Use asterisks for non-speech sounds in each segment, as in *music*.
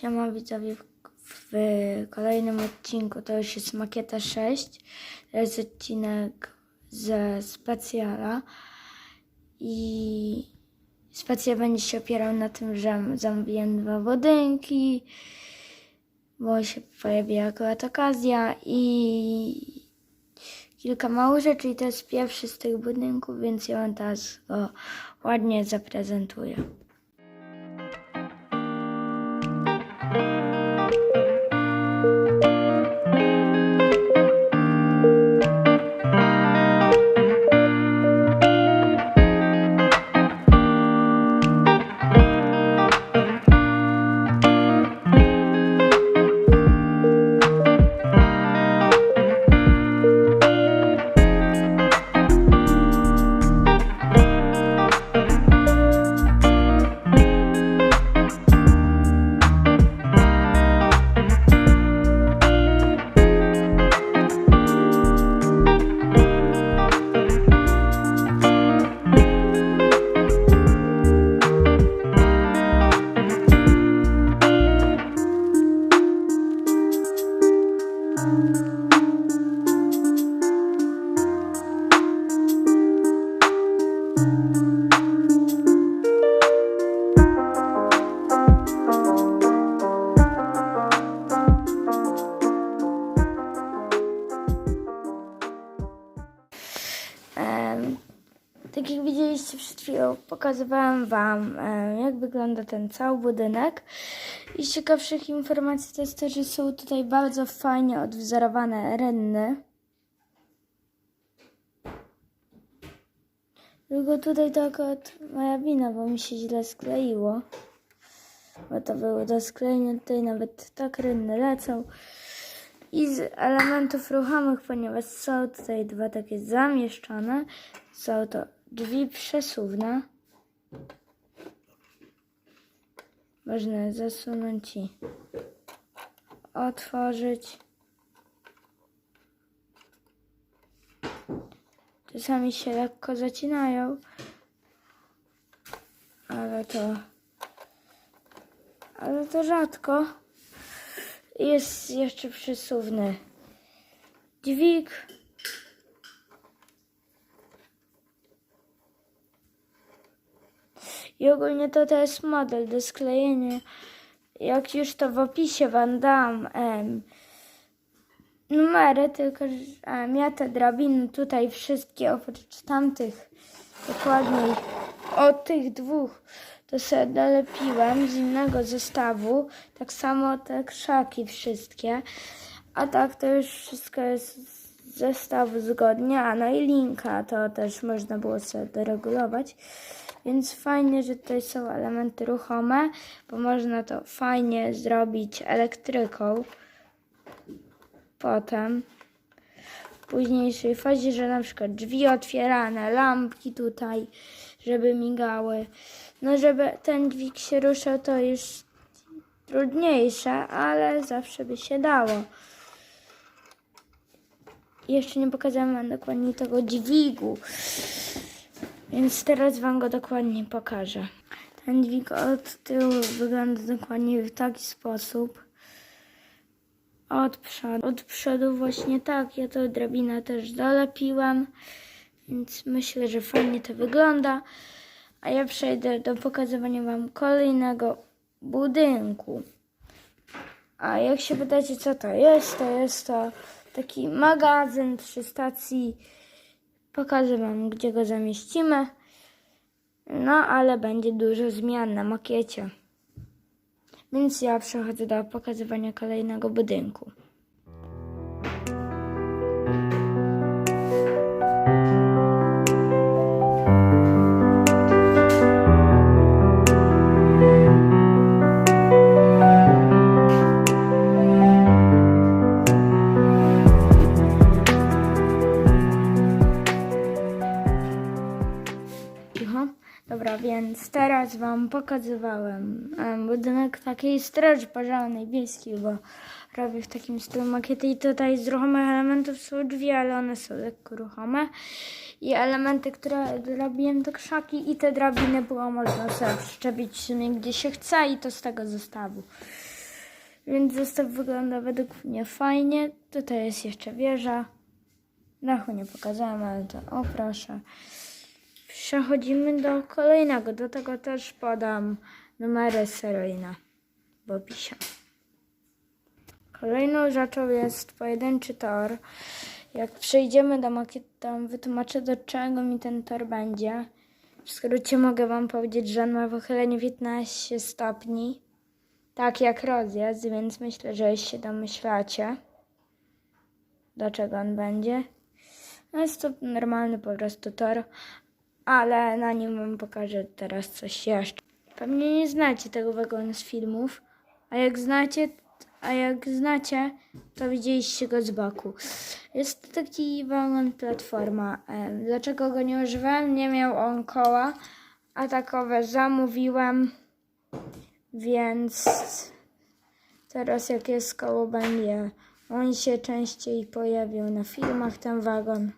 Siema widzowie, w, w kolejnym odcinku to już jest makieta 6. To jest odcinek ze specjala i specjal będzie się opierał na tym, że zamówiłem dwa budynki, bo się pojawiła akurat okazja i kilka małych rzeczy i to jest pierwszy z tych budynków, więc ja wam teraz go ładnie zaprezentuję. Tak jak widzieliście przed chwilą, pokazywałam Wam, jak wygląda ten cały budynek. I z ciekawszych informacji to jest to, że są tutaj bardzo fajnie odwzorowane rynny. Tylko tutaj to akurat moja wina, bo mi się źle skleiło. Bo to było do sklejenia, tutaj nawet tak rynny lecą. I z elementów ruchomych, ponieważ są tutaj dwa takie zamieszczone, są to drzwi przesuwne. Można zasunąć i otworzyć. Czasami się lekko zacinają, ale to, ale to rzadko. Jest jeszcze przesuwny dźwig. I ogólnie to, to jest model do sklejenia. Jak już to w opisie wam dam em, numery, tylko że em, ja te drabiny tutaj wszystkie oprócz tamtych dokładniej od tych dwóch to sobie dolepiłem z innego zestawu. Tak samo te krzaki wszystkie. A tak to już wszystko jest z zestawu zgodnie. A no i linka to też można było sobie doregulować. Więc fajnie, że tutaj są elementy ruchome, bo można to fajnie zrobić elektryką. Potem w późniejszej fazie, że na przykład drzwi otwierane, lampki tutaj, żeby migały. No, żeby ten dźwig się ruszał, to jest trudniejsze, ale zawsze by się dało. Jeszcze nie pokazałem wam dokładnie tego dźwigu, więc teraz wam go dokładnie pokażę. Ten dźwig od tyłu wygląda dokładnie w taki sposób. Od przodu, od przodu właśnie tak, ja tą drabinę też dolepiłam, więc myślę, że fajnie to wygląda. A ja przejdę do pokazywania Wam kolejnego budynku. A jak się pytacie, co to jest, to jest to taki magazyn przy stacji. Pokażę Wam, gdzie go zamieścimy. No, ale będzie dużo zmian na makiecie. Więc ja przechodzę do pokazywania kolejnego budynku. Pokazywałem em, budynek takiej straży pożarnej wiejskiej, bo robię w takim stylu makiety i tutaj z ruchomych elementów są drzwi, ale one są lekko ruchome. I elementy, które robiłem to krzaki i te drabiny było można sobie przyczepić w sumie gdzie się chce i to z tego zestawu. Więc zestaw wygląda według mnie fajnie. Tutaj jest jeszcze wieża. Dachu nie pokazałem, ale to o proszę. Przechodzimy do kolejnego. Do tego też podam numery seryjne w opisie. Kolejną rzeczą jest pojedynczy tor. Jak przejdziemy do makietu, to wytłumaczę do czego mi ten tor będzie. W skrócie mogę Wam powiedzieć, że on ma wychylenie 15 stopni, tak jak rozjazd, więc myślę, że się domyślacie, do czego on będzie. Jest to normalny po prostu tor, ale na nim Wam pokażę teraz coś jeszcze. Pewnie nie znacie tego wagonu z filmów, a jak znacie, a jak znacie, to widzieliście go z boku. Jest to taki wagon platforma. Dlaczego go nie używałem? Nie miał on koła, a takowe zamówiłem, więc teraz jak jest koło będzie, on się częściej pojawił na filmach, ten wagon.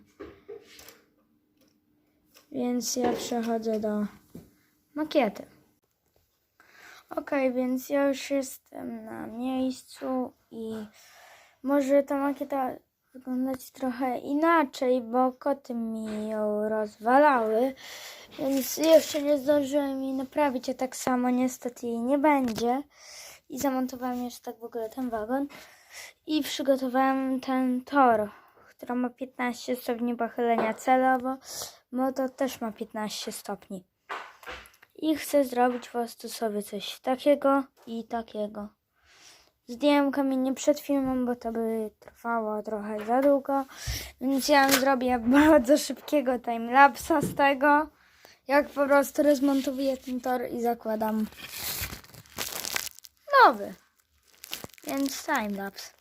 Więc ja przechodzę do makiety. Ok, więc ja już jestem na miejscu i może ta makieta wyglądać trochę inaczej, bo koty mi ją rozwalały, więc jeszcze nie zdążyłem jej naprawić, a tak samo niestety jej nie będzie. I zamontowałem jeszcze tak w ogóle ten wagon i przygotowałem ten tor, który ma 15 stopni pochylenia celowo, bo to też ma 15 stopni. I chcę zrobić po sobie coś takiego i takiego. Zdjąłem kamienie przed filmem, bo to by trwało trochę za długo, więc ja zrobię *laughs* bardzo szybkiego timelapsa z tego, jak po prostu rozmontowuję ten tor i zakładam nowy. Więc timelapse.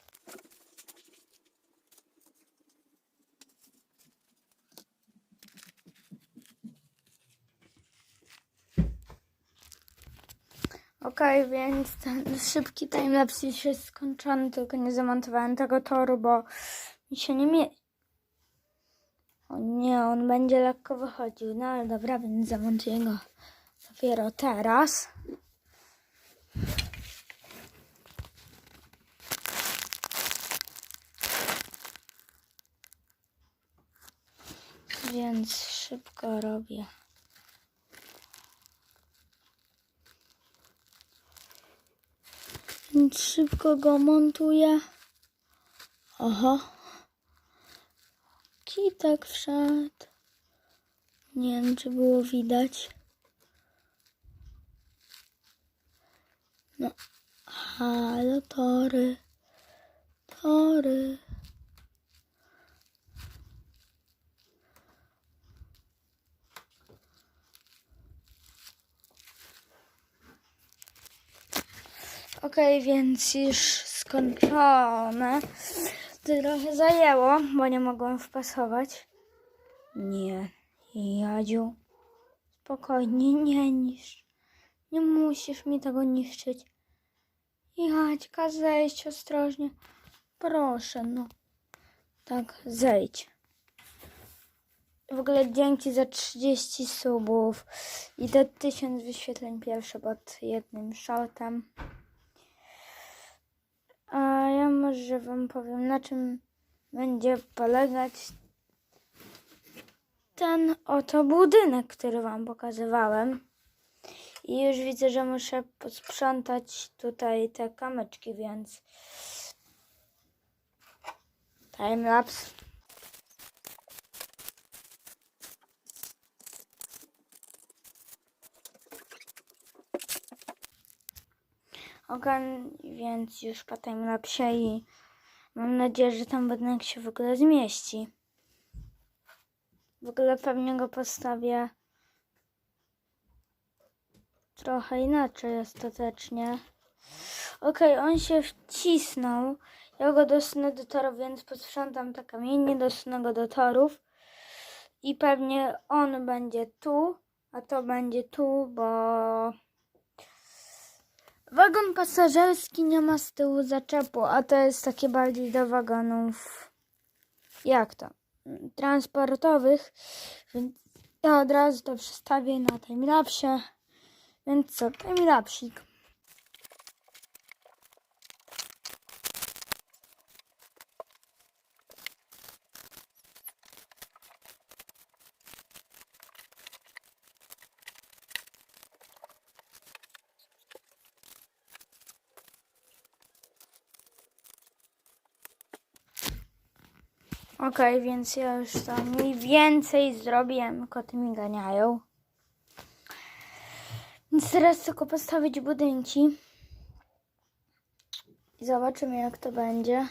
Okej, więc ten szybki timelapse już jest skończony, tylko nie zamontowałem tego toru, bo mi się nie mieści. O nie, on będzie lekko wychodził. No ale dobra, więc zamontuję go dopiero teraz. Więc szybko robię. Szybko go montuję. Aha. Kitak wszedł. Nie wiem, czy było widać. No. Halo, tory. Tory. Okej, więc już skończone. Trochę zajęło, bo nie mogłam wpasować. Nie, Jadziu. Spokojnie, nie niszcz. Nie musisz mi tego niszczyć. Jadźka, zejdź ostrożnie. Proszę, no. Tak, zejdź. W ogóle dzięki za 30 subów i te 1000 wyświetleń pierwsze pod jednym shortem. Może wam powiem, na czym będzie polegać ten oto budynek, który wam pokazywałem. I już widzę, że muszę posprzątać tutaj te kamyczki, więc timelapse. Ogan, więc już po timelapsie i mam nadzieję, że ten budynek się w ogóle zmieści. W ogóle pewnie go postawię trochę inaczej ostatecznie. Okej, on się wcisnął. Ja go dosunę do torów, więc posprzątam te kamienie, dosunę go do torów. I pewnie on będzie tu, a to będzie tu, bo wagon pasażerski nie ma z tyłu zaczepu, a to jest takie bardziej do wagonów, jak to, transportowych. Więc ja od razu to przestawię na timelapsie. Więc co, timelapsik. Okej, więc ja już to mniej więcej zrobiłem. Koty mi ganiają. Więc teraz tylko postawić budynki. I zobaczymy jak to będzie.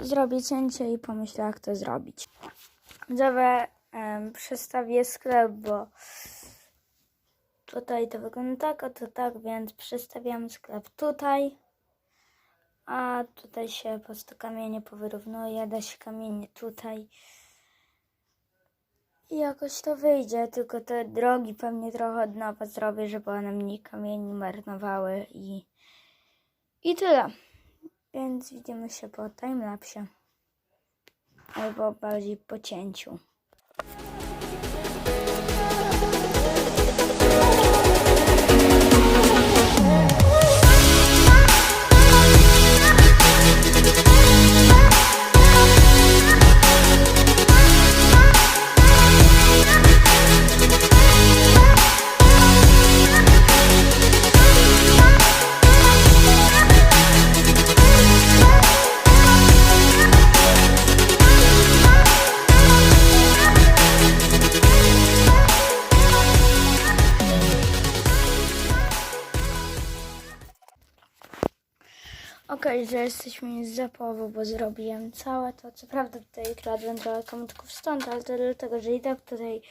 Zrobię cięcie i pomyślę, jak to zrobić. Widzowie, em, przestawię sklep, bo tutaj to wygląda tak, a to tak, więc przestawiam sklep tutaj. A tutaj się po prostu kamienie powyrównuje, da się kamienie tutaj. I jakoś to wyjdzie, tylko te drogi pewnie trochę od nowa zrobię, żeby one mniej kamieni marnowały i, i tyle. Więc widzimy się po timelapsie. Albo bardziej po cięciu. Okej, że jesteśmy za połową, bo zrobiłem całe to. Co prawda tutaj kradłem trochę komutków stąd, ale to dlatego, że i tak tutaj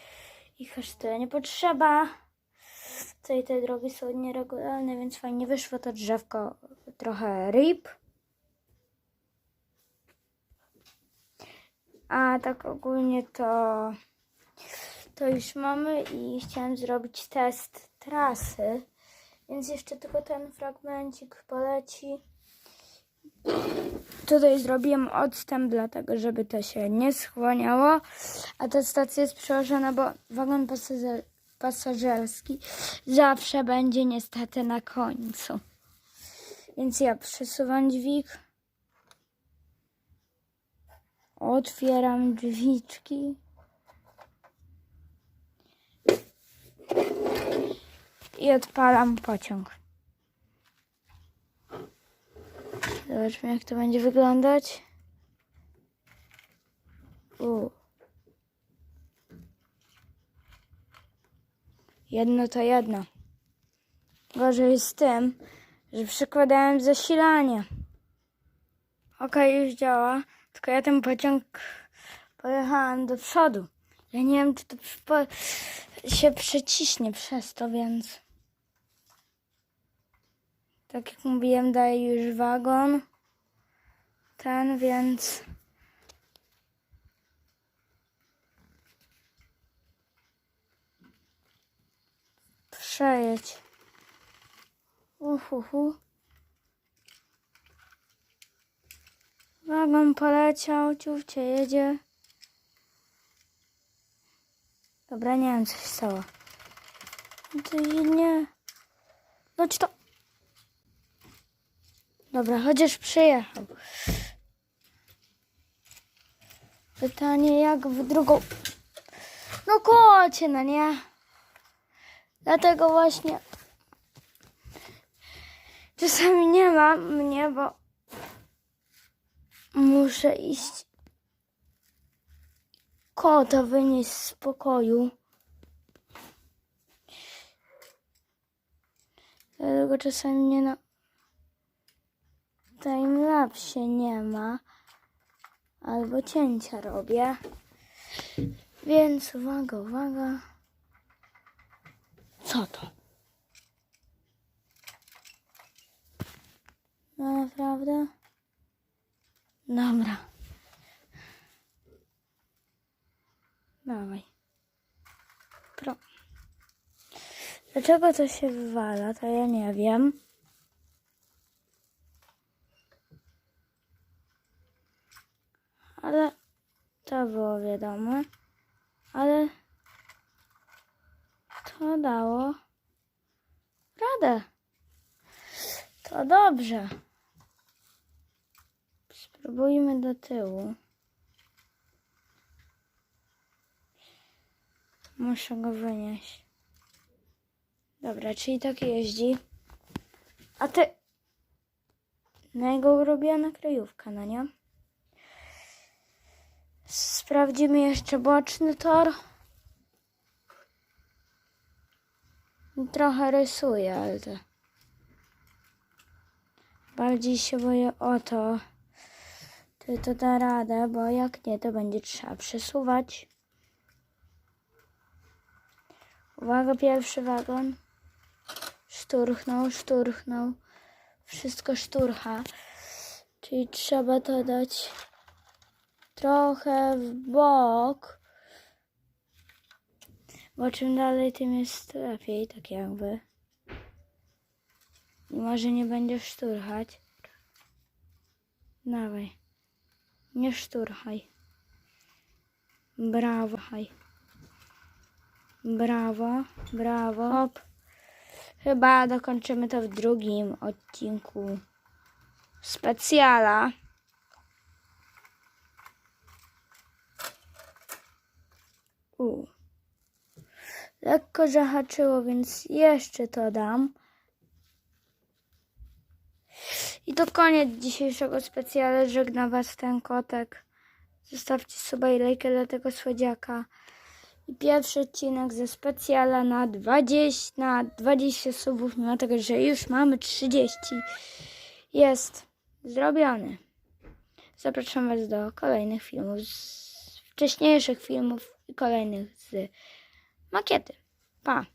ich aż tyle nie potrzeba. Tutaj te drogi są nieregularne, więc fajnie wyszło to drzewko trochę rip. A tak ogólnie to to już mamy i chciałem zrobić test trasy. Więc jeszcze tylko ten fragmencik poleci. Tutaj zrobiłem odstęp, dlatego żeby to się nie schłaniało. A ta stacja jest przełożona, bo wagon pasażer, pasażerski zawsze będzie niestety na końcu. Więc ja przesuwam dźwig. Otwieram drzwiczki. I odpalam pociąg. Zobaczmy, jak to będzie wyglądać. U. Jedno to jedno. Gorzej z tym, że przykładałem zasilanie. Okej, już działa. Tylko ja ten pociąg pojechałam do przodu. Ja nie wiem, czy to się przeciśnie przez to, więc... Tak jak mówiłem, daje już wagon. Ten, więc. Przejedź. Uhuhu. Wagon poleciał, ciufcie jedzie. Dobra, nie wiem, co się stało. Ty nie. No czy to. Dobra, chociaż przyjechał. Pytanie, jak w drugą. No kocie, no nie? Dlatego właśnie czasami nie ma mnie, bo muszę iść kota wynieść z pokoju. Dlatego czasami nie na timelapsie nie ma. Albo cięcia robię. Więc uwaga, uwaga. Co to? No naprawdę? Dobra. Dawaj. Pro. Dlaczego to się wywala, to ja nie wiem. wiadomo, ale to dało radę. To dobrze. Spróbujmy do tyłu. Muszę go wynieść. Dobra, czyli tak jeździ. A ty... Na jego ulubiona kryjówka, na nie? Sprawdzimy jeszcze boczny tor. Trochę rysuję, ale to... Bardziej się boję o to, czy to da radę, bo jak nie, to będzie trzeba przesuwać. Uwaga, pierwszy wagon. Szturchnął, szturchnął. Wszystko szturcha. Czyli trzeba to dać trochę w bok. Bo czym dalej, tym jest lepiej, tak jakby. I może nie będziesz szturchać. Dawaj. Nie szturchaj. Brawo. Brawo, brawo. Hop. Chyba dokończymy to w drugim odcinku specjala. U. Lekko zahaczyło, więc jeszcze to dam. I to koniec dzisiejszego specjala. Żegna Was ten kotek. Zostawcie suba i lajkę dla tego słodziaka. I pierwszy odcinek ze specjala na 20, na 20 subów, mimo tego, że już mamy 30, jest zrobiony. Zapraszam Was do kolejnych filmów, z wcześniejszych filmów i kolejnych z makiety. Pa!